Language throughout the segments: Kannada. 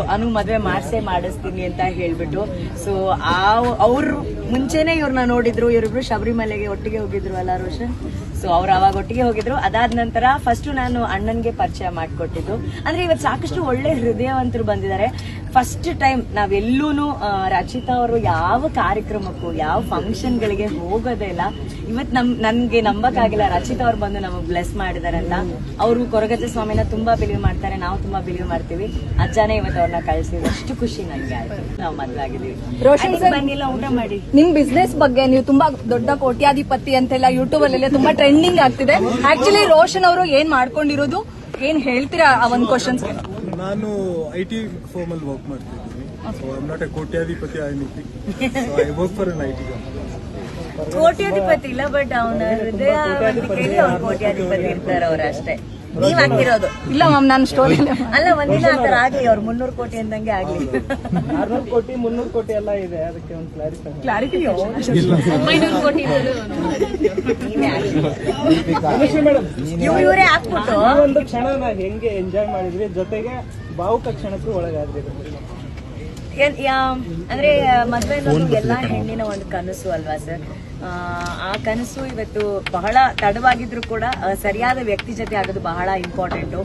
ಅನು ಮದ್ವೆ ಮಾಡ್ಸೇ ಮಾಡಿಸ್ತೀನಿ ಅಂತ ಹೇಳ್ಬಿಟ್ಟು. ಸೊ ಆ ಅವ್ರು ಮುಂಚೆನೆ ಇವ್ರನ್ನ ನೋಡಿದ್ರು, ಇವರಿಬ್ರು ಶಬರಿಮಲೆಗೆ ಒಟ್ಟಿಗೆ ಹೋಗಿದ್ರು ಅಲ್ಲ ರೋಷನ್? ಸೊ ಅವ್ರು ಅವಾಗ ಒಟ್ಟಿಗೆ ಹೋಗಿದ್ರು. ಅದಾದ ನಂತರ ಫಸ್ಟ್ ನಾನು ಅಣ್ಣನ್ಗೆ ಪರಿಚಯ ಮಾಡಿಕೊಟ್ಟಿದ್ದು. ಅಂದ್ರೆ ಇವತ್ತು ಸಾಕಷ್ಟು ಒಳ್ಳೆ ಹೃದಯವಂತರು ಬಂದಿದ್ದಾರೆ. ಫಸ್ಟ್ ಟೈಮ್ ನಾವೆಲ್ಲೂ ರಚಿತಾ ಅವರು ಯಾವ ಕಾರ್ಯಕ್ರಮಕ್ಕೂ ಯಾವ ಫಂಕ್ಷನ್ ಗಳಿಗೆ ಹೋಗೋದೇ ಇಲ್ಲ. ಇವತ್ ನಮ್ ನನ್ಗೆ ನಂಬಕ್ಕಾಗಿಲ್ಲ. ರಚಿತಾ ಅವ್ರು ಬಂದು ನಮಗ್ ಬ್ಲೆಸ್ ಮಾಡಿದಾರೆ ಅಂತ ಅವರು ಕೊರಗಜ್ಜ ಸ್ವಾಮಿನ ತುಂಬಾ ಬಿಲೀವ್ ಮಾಡ್ತಾರೆ. ನಾವು ತುಂಬಾ ಬಿಲೀವ್ ಮಾಡ್ತೀವಿ. ಅಜ್ಜಾನೇ ಇವತ್ತು ಅವ್ರನ್ನ ಕಳ್ಸಿ ಅಷ್ಟು ಖುಷಿ ನನ್ಗೆ ಆಯ್ತು. ನಾವು ಮದ್ವೆ ಆಗಿದೀವಿ ಸರ್- ಬಂದಿಲ್ಲ ಊಟ ಮಾಡಿ. ನಿಮ್ ಬಿಸ್ನೆಸ್ ಬಗ್ಗೆ ನೀವು ತುಂಬಾ ದೊಡ್ಡ ಕೋಟ್ಯಾಧಿಪತಿ ಅಂತೆಲ್ಲ ಯೂಟ್ಯೂಬ್ ಅಲ್ಲೆಲ್ಲ ತುಂಬಾ ಟ್ರೆಂಡಿಂಗ್ ಆಗ್ತಿದೆ. ಆಕ್ಚುಲಿ ರೋಷನ್ ಅವರು ಏನ್ ಮಾಡ್ಕೊಂಡಿರೋದು? ಏನ್ ಹೇಳ್ತೀರಾ ಆ ಒಂದ್ ಕ್ವಶನ್ಸ್ ನಾನು ಐ ಟಿ ಫೋಮ್ ಅಲ್ಲಿ ವರ್ಕ್ ಮಾಡ್ತಿದ್ದೀನಿ. So I'm not a Kotyadhipati I so I work for an I T ಕೋಟ್ಯಾಧಿಪತಿ ಇಲ್ಲ ಬಟ್ ಅವನ ಹೃದಯ ಕೇಳಿ ಅವ್ರು ಕೋಟ್ಯಾಧಿಪತಿ ಇರ್ತಾರೆ ಅವ್ರು ಅಷ್ಟೇ. ನೀವ್ ಹಾಕಿರೋದು. ಇಲ್ಲ ಮ್ಯಾಮ್ ನಾನು ಸ್ಟೋರಿ ಅಲ್ಲ ಒಂದಿನ ಆತರ ಆಗ್ಲಿ ಅವ್ರು ಮುನ್ನೂರು ಕೋಟಿ ಅಂದಂಗೆ ಆಗ್ಲಿ. ಆರ್ನೂರು ಕೋಟಿ ಮುನ್ನೂರು ಕೋಟಿ ಎಲ್ಲ ಇದೆ ಅದಕ್ಕೆ ಒಂದು ಕ್ಲಾರಿಫೈ ಕ್ಲಾರಿಟಿ ಕೋಟಿ ಆಗ್ಲಿ ಮೇಡಮ್ ಇವ್ರು ಹಾಕ್ಬಿಟ್ಟು. ಒಂದು ಕ್ಷಣನ ಹೆಂಗೆ ಎಂಜಾಯ್ ಮಾಡಿದ್ರಿ ಜೊತೆಗೆ ಭಾವುಕ ಕ್ಷಣಕ್ಕೂ ಒಳಗಾದ್ರಿ ಅಂದ್ರೆ ಮದ್ವೆ ಅನ್ನೋದು ಎಲ್ಲಾ ಹೆಣ್ಣಿನ ಒಂದು ಕನಸು ಅಲ್ವಾ ಸರ್? ಆ, ಕನಸು ಇವತ್ತು ಬಹಳ ತಡವಾಗಿದ್ರು ಕೂಡ ಸರಿಯಾದ ವ್ಯಕ್ತಿ ಜೊತೆ ಆಗೋದು ಬಹಳ ಇಂಪಾರ್ಟೆಂಟ್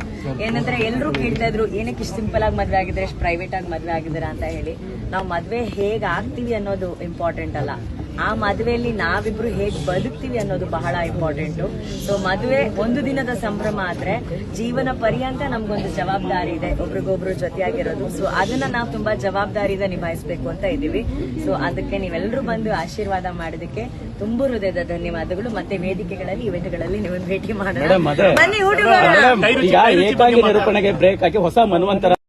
ಏನಂದ್ರೆ ಎಲ್ಲರೂ ಕೇಳ್ತಾ ಇದ್ರು ಏನಕ್ಕೆ ಇಷ್ಟು ಸಿಂಪಲ್ ಆಗಿ ಮದ್ವೆ ಆಗಿದ್ರೆ ಇಷ್ಟು ಪ್ರೈವೇಟ್ ಆಗಿ ಮದ್ವೆ ಆಗಿದ್ದೀರಾ? ಅಂತ ಹೇಳಿ. ನಾವು ಮದ್ವೆ ಹೇಗ್ ಆಗ್ತೀವಿ ಅನ್ನೋದು ಇಂಪಾರ್ಟೆಂಟ್ ಅಲ್ಲ. ಆ ಮದುವೆಯಲ್ಲಿ ನಾವಿಬ್ರು ಹೇಗ್ ಬದುಕ್ತೀವಿ ಅನ್ನೋದು ಬಹಳ ಇಂಪಾರ್ಟೆಂಟ್ ಸೊ ಮದುವೆ ಒಂದು ದಿನದ ಸಂಭ್ರಮ ಆದ್ರೆ ಜೀವನ ಪರ್ಯಂತ ನಮ್ಗೊಂದು ಜವಾಬ್ದಾರಿ ಇದೆ ಒಬ್ರಿಗೊಬ್ರು ಜೊತೆಯಾಗಿರೋದು. ಸೊ ಅದನ್ನ ನಾವು ತುಂಬಾ ಜವಾಬ್ದಾರಿಯಿಂದ ನಿಭಾಯಿಸಬೇಕು ಅಂತ ಇದೀವಿ ಸೊ ಅದಕ್ಕೆ ನೀವೆಲ್ಲರೂ ಬಂದು ಆಶೀರ್ವಾದ ಮಾಡೋದಕ್ಕೆ ತುಂಬು ಹೃದಯದ ಧನ್ಯವಾದಗಳು. ಮತ್ತೆ ವೇದಿಕೆಗಳಲ್ಲಿ ಇವೆಂಟ್ಗಳಲ್ಲಿ ನೀವು ಭೇಟಿ ಮಾಡೋಣ. ಬನ್ನಿ ನಿರೂಪಣೆಗೆ ಬ್ರೇಕ್ ಹಾಕಿ ಹೊಸ ಮನ್ವಂತರ